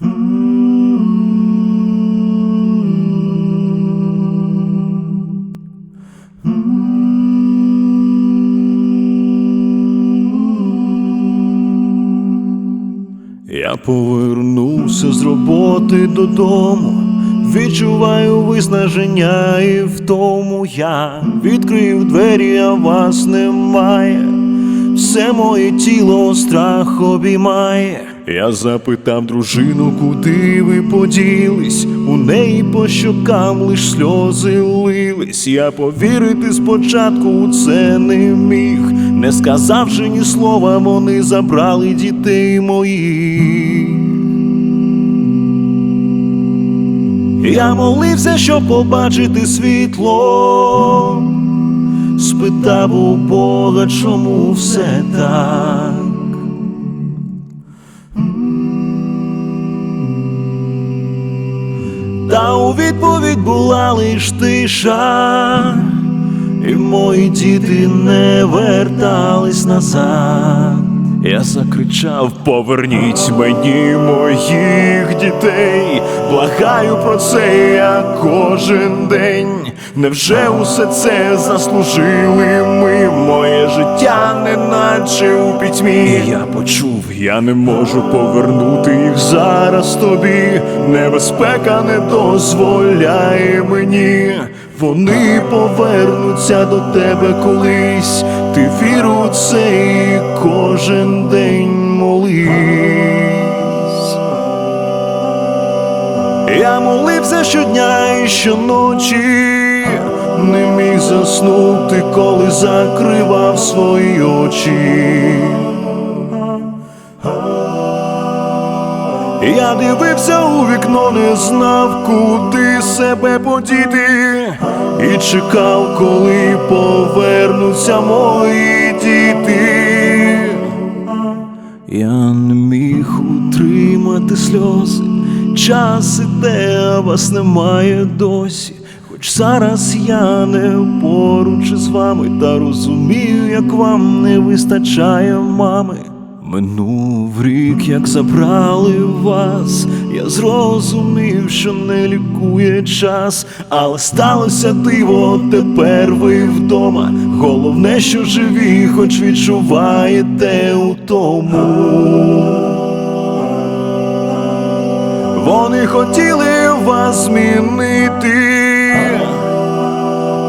Я повернувся з роботи додому, відчуваю виснаження і в тому я відкрив двері, а вас немає. Все моє тіло страх обіймає. Я запитав дружину, куди ви поділись. У неї по щокам лиш сльози лились. Я повірити спочатку у це не міг. Не сказавши ні слова, вони забрали дітей моїх. Я молився, щоб побачити світло. Спитав у Бога, чому все так. Та у відповідь була лиш тиша, і мої діти не вертались назад. Я закричав: Поверніть мені моїх дітей, благаю про це я кожен день. Невже усе це заслужили ми? Моє життя неначе у пітьмі. І я почув, я не можу повернути їх зараз тобі. Небезпека не дозволяє мені. Вони повернуться до тебе колись. Ти віру в це і кожен день молись. Я молився щодня і щоночі, не міг заснути, коли закривав свої очі. Я дивився у вікно, не знав, куди себе подіти, і чекав, коли повернуться мої діти. Я не міг утримати сльози, час іде, а вас немає досі. Хоч зараз я не поруч із вами, та розумію, як вам не вистачає мами. Минув рік, як забрали вас, я зрозумів, що не лікує час, але сталося диво, тепер ви вдома. Головне, що живі, хоч відчуваєте у тому. Вони хотіли вас змінити,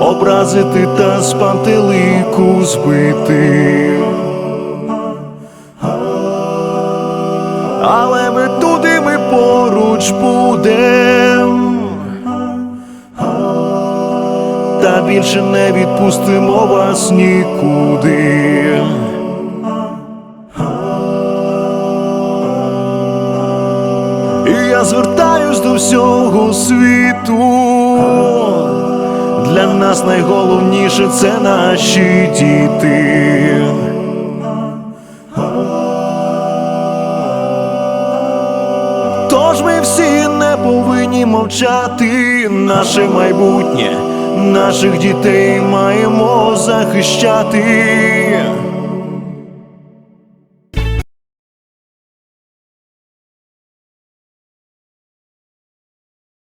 образити та з пантелику збити. Але ми поруч будем. Та більше не відпустимо вас нікуди. І я звертаюсь до всього світу. Для нас найголовніше це наші діти. Тож ми всі не повинні мовчати. Наше майбутнє, наших дітей маємо захищати.